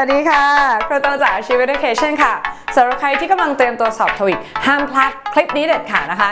วัสดีค่ะครูตองจากชีวิต Education ค่ะสำหรับใครที่กำลังเตรียมตัวสอบทวิกห้ามพลาดคลิปนี้เด็ดขาดนะคะ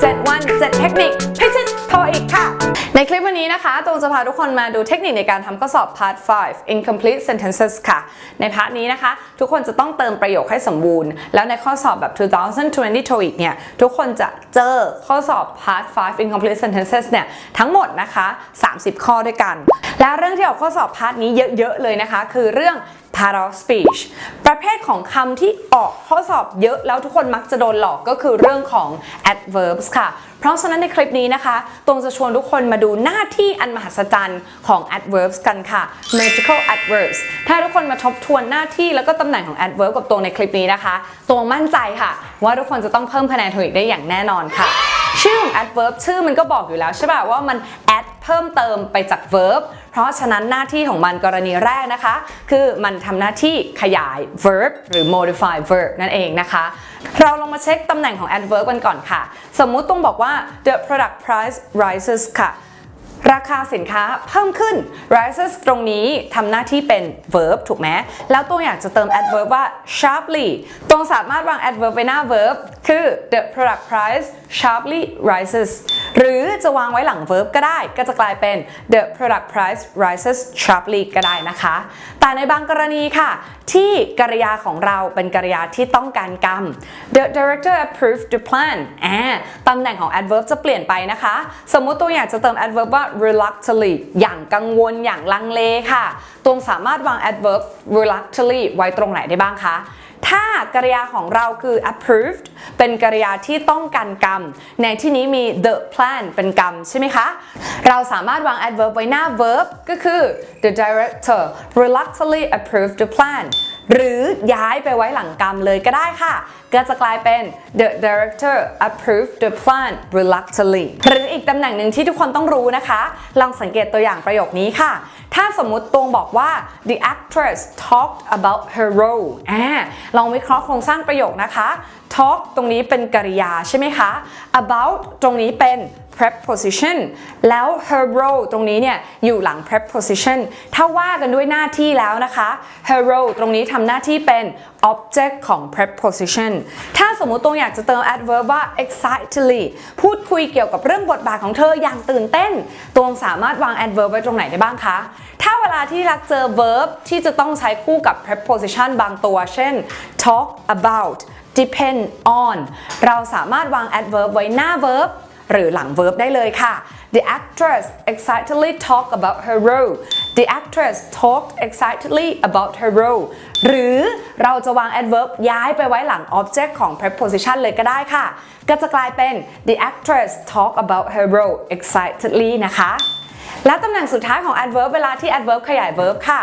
เจ็ดวันเจ็ดเทคนิคพิชิตโทอีกค่ะ ในคลิปวันนี้นะคะตรงจะพาทุกคนมาดูเทคนิคในการทำข้อสอบ Part 5 Incomplete Sentences ค่ะ ในพาร์ทนี้นะคะ ทุกคนจะต้องเติมประโยคให้สมบูรณ์ แล้วในข้อสอบแบบ 2020 TOEIC เนี่ย ทุกคนจะเจอข้อสอบ Part 5 Incomplete Sentences เนี่ย ทั้งหมดนะคะ 30 ข้อด้วยกัน และเรื่องที่ออกข้อสอบพาร์ทนี้เยอะ ๆ เลยนะคะ คือเรื่อง part of speech ประเภทของคำที่ออกข้อสอบเยอะแล้วทุกคนมักจะโดนหลอกก็คือเรื่องของ adverbs ค่ะ เพราะฉะนั้นในคลิปนี้นะคะตรงจะชวนทุกคนมาดูหน้าที่อันมหัศจรรย์ของ adverbs กันค่ะ magical adverbs ถ้าทุกคนมาทบทวนหน้าที่แล้วก็ตำแหน่งของ adverb กับตรงในคลิปนี้นะคะตรงมั่นใจค่ะ ว่าทุกคนจะต้องเพิ่มคะแนนโทอีกได้อย่างแน่นอนค่ะ ชื่อของ adverb ชื่อมันก็บอกอยู่แล้วใช่ป่ะว่ามัน add เพิ่มเติมไปจาก verb เพราะฉะนั้นหน้าที่ของมันกรณีแรกนะคะ คือมันทำหน้าที่ขยาย verb หรือ modify verb นั่นเองนะคะ เราลองมาเช็คตำแหน่งของ adverb กันก่อนค่ะ สมมุติต้องบอกว่า the product price rises ค่ะราคาสินค้าเพิ่มขึ้น rises ตรงนี้ทำหน้าที่เป็น verb ถูกไหม แล้วตัวอยากจะเติม adverb ว่า sharply ตรงสามารถวาง adverb ไว้หน้า verb คือ the product price sharply rises หรือจะวางไว้หลัง verb ก็ได้ ก็จะกลายเป็น the product price rises sharply ก็ได้นะคะ แต่ในบางกรณีค่ะ ที่กริยาของเราเป็นกริยาที่ต้องการกรรม the director approved the plan อ่าตำแหน่งของ adverb จะเปลี่ยนไปนะคะ สมมุติตัวอยากจะเติม adverb ว่า reluctantly อย่างกังวลอย่างลังเลค่ะ ตรงสามารถวาง adverb reluctantly ไว้ตรงไหนได้บ้างคะ ถ้ากริยาของเราคือ approved เป็นกริยาที่ต้องการกรรม ในที่นี้มี the plan เป็นกรรมใช่ไหมคะ เราสามารถวาง adverb ไว้หน้า verb ก็คือ the director reluctantly approved the plan หรือย้ายไปไว้หลังกรรมเลยก็ได้ค่ะ ก็จะกลายเป็น the director approved the plan reluctantly หรืออีกตำแหน่งหนึ่งที่ทุกคนต้องรู้นะคะ ลองสังเกตตัวอย่างประโยคนี้ค่ะ ถ้าสมมุติตรงบอกว่า the actress talked about her role อ่าลองวิเคราะห์โครงสร้างประโยคนะคะ talk ตรงนี้เป็นกริยาใช่ไหมคะ about ตรงนี้เป็น preposition แล้ว her role ตรงนี้เนี่ยอยู่หลัง preposition ถ้าว่ากันด้วยหน้าที่แล้วนะคะ her role ตรงนี้ทำหน้าที่เป็น object ของ preposition ถ้าสมมุติตรงอยากจะเติม adverb ว่า excitedly พูดคุยเกี่ยวกับเรื่องบทบาทของเธออย่างตื่นเต้น ตรงสามารถวาง adverb ไว้ตรงไหนได้บ้างคะ ถ้าเวลาที่รักเจอ verb ที่จะต้องใช้คู่กับ preposition บางตัว เช่น talk about depend on เราสามารถวาง adverb ไว้หน้า verb หรือหลัง verb ได้เลยค่ะ The actress excitedly talked about her role The actress talked excitedly about her role หรือเราจะวาง adverb ย้ายไปไว้หลัง object ของ preposition เลยก็ได้ค่ะ ก็จะกลายเป็น The actress talked about her role excitedly นะคะ และตำแหน่งสุดท้ายของ adverb เวลาที่ adverb ขยาย verb ค่ะ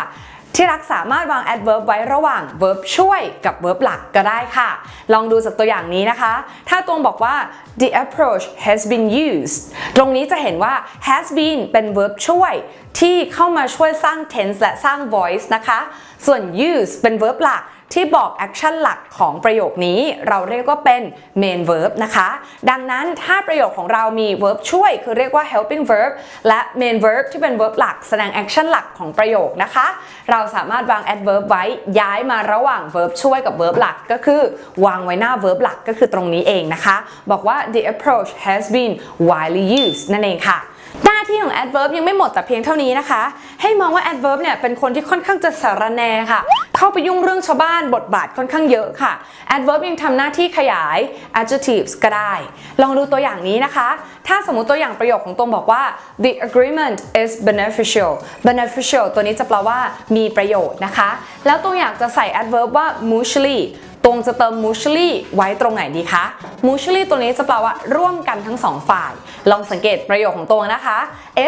ที่รักสามารถวาง adverb ไว้ระหว่าง verb ช่วยกับ verb หลักก็ได้ค่ะ ลองดูจากตัวอย่างนี้นะคะ ถ้าตรงบอกว่า the approach has been used ตรงนี้จะเห็นว่า has been เป็น verb ช่วย ที่เข้ามาช่วยสร้าง tense และสร้าง voice นะคะ ส่วน use เป็น verb หลัก ที่บอกแอคชั่นหลักของประโยคนี้เราเรียกว่าเป็น main verb นะคะ ดังนั้นถ้าประโยคของเรามี verb ช่วย คือเรียกว่า helping verb และ main verb ที่เป็น verb หลักแสดงแอคชั่นหลักของประโยคนะคะ เราสามารถวาง adverb ไว้ย้ายมาระหว่าง verb ช่วยกับ verb หลักก็คือวางไว้หน้า verb หลักก็คือตรงนี้เองนะคะ บอกว่า the approach has been widely used นั่นเองค่ะ หน้าที่ของ adverb ยังไม่หมดแต่เพียงเท่านี้นะคะ ให้มองว่า adverb เนี่ยเป็นคนที่ค่อนข้างจะสารแนค่ะ เข้าไปยุ่งเรื่องชาวบ้านบทบาทค่อนข้างเยอะค่ะ adverb ยังทำหน้าที่ขยาย adjectives ก็ได้ ลองดูตัวอย่างนี้นะคะ ถ้าสมมุติตัวอย่างประโยคของตรงบอกว่า the agreement is beneficial beneficial ตัวนี้จะแปลว่ามีประโยชน์นะคะ แล้วตัวอยากจะใส่ adverb ว่า mutually ตรงจะเติม mutually ไว้ตรงไหนดีคะ mutually ตัวนี้จะแปลว่าร่วมกันทั้งสองฝ่าย ลองสังเกตประโยคของตัวนะคะ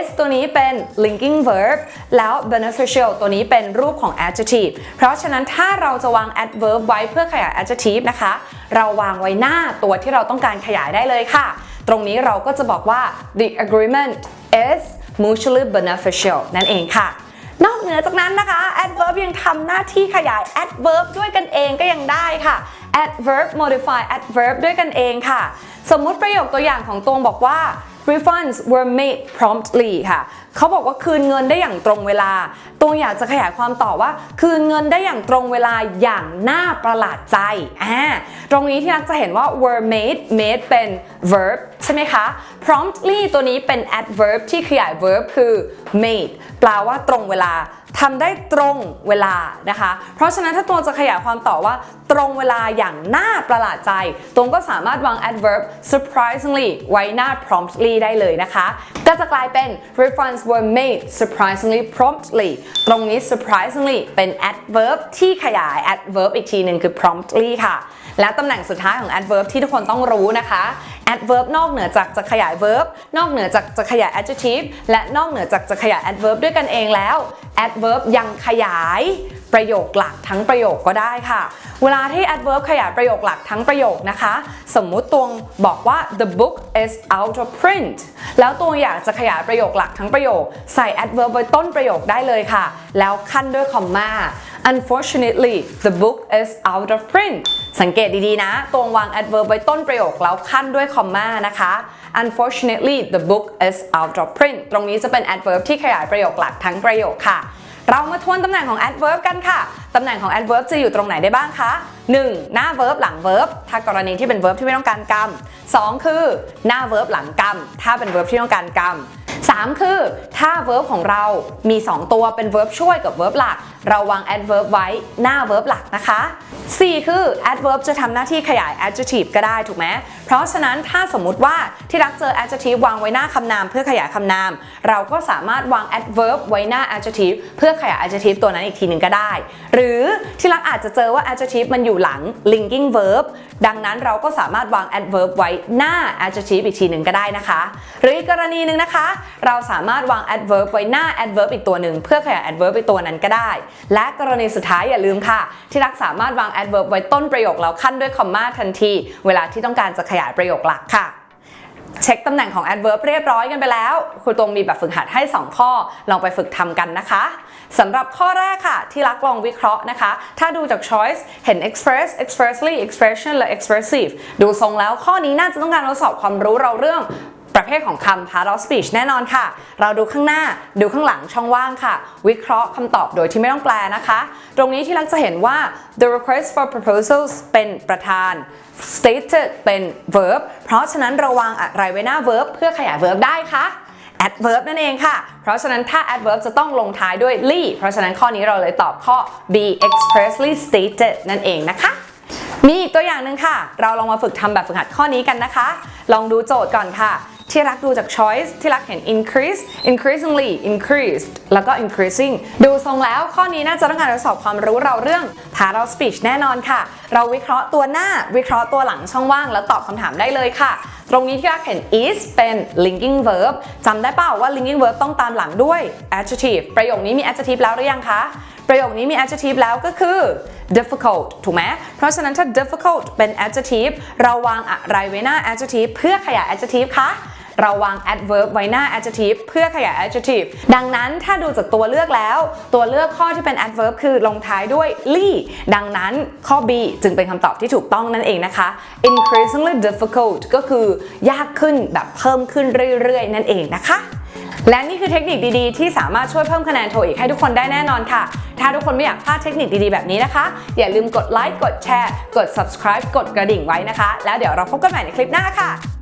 s ตัวนี้เป็น linking verb แล้ว beneficial ตัวนี้เป็นรูปของ adjective เพราะฉะนั้นถ้าเราจะวาง adverb ไว้เพื่อขยาย adjective นะคะ เราวางไว้หน้าตัวที่เราต้องการขยายได้เลยค่ะ ตรงนี้เราก็จะบอกว่า the agreement is mutually beneficial นั่นเองค่ะ นอกเหนือจากนั้นนะคะ adverb ยังทำหน้าที่ขยาย adverb ด้วยกันเองก็ยังได้ค่ะ adverb modify adverb ด้วยกันเองค่ะ สมมุติประโยคตัวอย่างของตวงบอกว่า refunds were made promptly ค่ะ เขาบอกว่าคืนเงินได้อย่างตรงเวลาตวงอยากจะขยายความต่อว่า คืนเงินได้อย่างตรงเวลาอย่างน่าประหลาดใจอ่าตรงนี้ที่นักจะเห็นว่า were made made เป็น verb ใช่ไหมคะ promptly ตัวนี้เป็น adverb ที่ขยาย verb คือ made แปลว่าตรงเวลาทำได้ตรงเวลานะคะ เพราะฉะนั้นถ้าตัวจะขยายความต่อว่า ตรงเวลาอย่างน่าประหลาดใจ ตรงก็สามารถวาง adverb surprisingly ไว้หน้า promptly ได้เลยนะคะ ก็จะกลายเป็น refunds were made surprisingly promptly ตรงนี้ surprisingly เป็น adverb ที่ขยาย adverb อีกทีหนึ่งคือ promptly ค่ะ และตำแหน่งสุดท้ายของ adverb ที่ทุกคนต้องรู้นะคะ adverb นอกเหนือจากจะขยาย verb นอกเหนือจากจะขยาย adjective และนอกเหนือจากจะขยาย adverb ด้วยกันเองแล้ว adverb ยังขยายประโยคหลักทั้งประโยคก็ได้ค่ะ เวลาที่ adverb ขยายประโยคหลักทั้งประโยคนะคะ สมมุติตวงบอกว่า the book is out of print แล้วตัวอยากจะขยายประโยคหลักทั้งประโยค ใส่ adverb ไว้ต้นประโยคได้เลยค่ะ แล้วขั้นด้วยคอมมา unfortunately the book is out of print สังเกตดีๆนะตวงวาง adverb ไว้ต้นประโยคแล้วขั้นด้วยคอมมานะคะ unfortunately the book is out of print ตรงนี้จะเป็น adverb ที่ขยายประโยคหลักทั้งประโยคค่ะ เรามาทวนตำแหน่งของ adverb กันค่ะ ตำแหน่งของ adverb จะอยู่ตรงไหนได้บ้างคะ 1. หน้า verb หลัง verb ถ้ากรณีที่เป็น verb ที่ไม่ต้องการกรรม 2. คือหน้า verb หลังกรรม ถ้าเป็น verb ที่ต้องการกรรม 3 คือถ้า verb ของเรามี 2 ตัวเป็น verb ช่วยกับ verb หลัก เราวาง adverb ไว้หน้า verb หลักนะคะ 4 คือ adverb จะทำหน้าที่ขยาย adjective ก็ได้ถูกไหมเพราะฉะนั้นถ้าสมมุติว่าที่รักเจอ adjective วางไว้หน้าคำนามเพื่อขยายคำนาม เราก็สามารถวาง adverb ไว้หน้า adjective เพื่อขยาย adjective ตัวนั้นอีกทีหนึ่งก็ได้ หรือที่รักอาจจะเจอว่า adjective มันอยู่หลัง linking verb ดังนั้นเราก็สามารถวาง adverb ไว้หน้า adjective อีกทีหนึ่งก็ได้นะคะ หรืออีกกรณีหนึ่งนะคะเราสามารถวาง adverb ไว้หน้า adverb อีกตัวหนึ่งเพื่อขยาย adverb ไปตัวนั้นก็ได้ และกรณีสุดท้ายอย่าลืมค่ะ ที่รักสามารถวาง adverb ไว้ต้นประโยคแล้วขั้นด้วยคอมมาทันที เวลาที่ต้องการจะขยายประโยคหลักค่ะเช็คตำแหน่งของ adverb เรียบร้อยกันไปแล้ว ครูตรงมีแบบฝึกหัดให้ 2 ข้อ ลองไปฝึกทำกันนะคะสำหรับข้อแรกค่ะ ที่รักลองวิเคราะห์นะคะ ถ้าดูจาก choice เห็น express expressly expression และ expressive ดูทรงแล้วข้อนี้น่าจะต้องการทดสอบความรู้เราเรื่อง ประเภทของคำ part of speech แน่นอนค่ะ เราดูข้างหน้าดูข้างหลังช่องว่างค่ะ วิเคราะห์คำตอบโดยที่ไม่ต้องแปลนะคะ ตรงนี้ที่รักจะเห็นว่า the request for proposals เป็นประธาน stated เป็น verb เพราะฉะนั้นราวางอะไรไว้หน้า verb เพื่อขยาย verb ได้คะ adverb นั่นเองค่ะ เพราะฉะนั้นถ้า adverb จะต้องลงท้ายด้วย ly เพราะฉะนั้นข้อนี้เราเลยตอบข้อ be expressly stated นั่นเองนะคะ มีอีกตัวอย่างหนึ่งค่ะ เราลองมาฝึกทำแบบฝึกหัดข้อนี้กันนะคะ ลองดูโจทย์ก่อนค่ะ ที่รักดูจาก choice ที่รักเห็น increase increasingly increased แล้วก็ increasing ดูทรงแล้วข้อนี้น่าจะต้องการทดสอบความรู้เราเรื่อง part of speech แน่นอนค่ะ เราวิเคราะห์ตัวหน้าวิเคราะห์ตัวหลังช่องว่าง แล้วตอบคำถามได้เลยค่ะ ตรงนี้ที่รักเห็น is เป็น linking verb จำได้เปล่าว่า linking verb ต้องตามหลังด้วย adjective ประโยคนี้มี adjective แล้วหรือยังคะประโยคนี้มี adjective แล้วก็คือ difficult ถูกไหม เพราะฉะนั้นถ้า difficult เป็น adjective เราวางอะไรไว้หน้า adjective เพื่อขยาย adjective คะ เราวาง adverb ไว้หน้า adjective เพื่อขยาย adjective ดังนั้นถ้าดูจากตัวเลือกแล้ว ตัวเลือกข้อที่เป็น adverb คือลงท้ายด้วย ly ดังนั้นข้อ B จึงเป็นคำตอบที่ถูกต้องนั่นเองนะคะ increasingly difficult ก็คือยากขึ้นแบบเพิ่มขึ้นเรื่อยๆ นั่นเองนะคะและนี่คือเทคนิคดีๆ ที่สามารถช่วยเพิ่มคะแนนโทอีกให้ทุกคนได้แน่นอนค่ะ ถ้าทุกคนไม่อยากพลาดเทคนิคดีๆ แบบนี้นะคะ อย่าลืมกดไลค์ กดแชร์ กด subscribe กดกระดิ่งไว้นะคะ แล้วเดี๋ยวเราพบกันใหม่ในคลิปหน้าค่ะ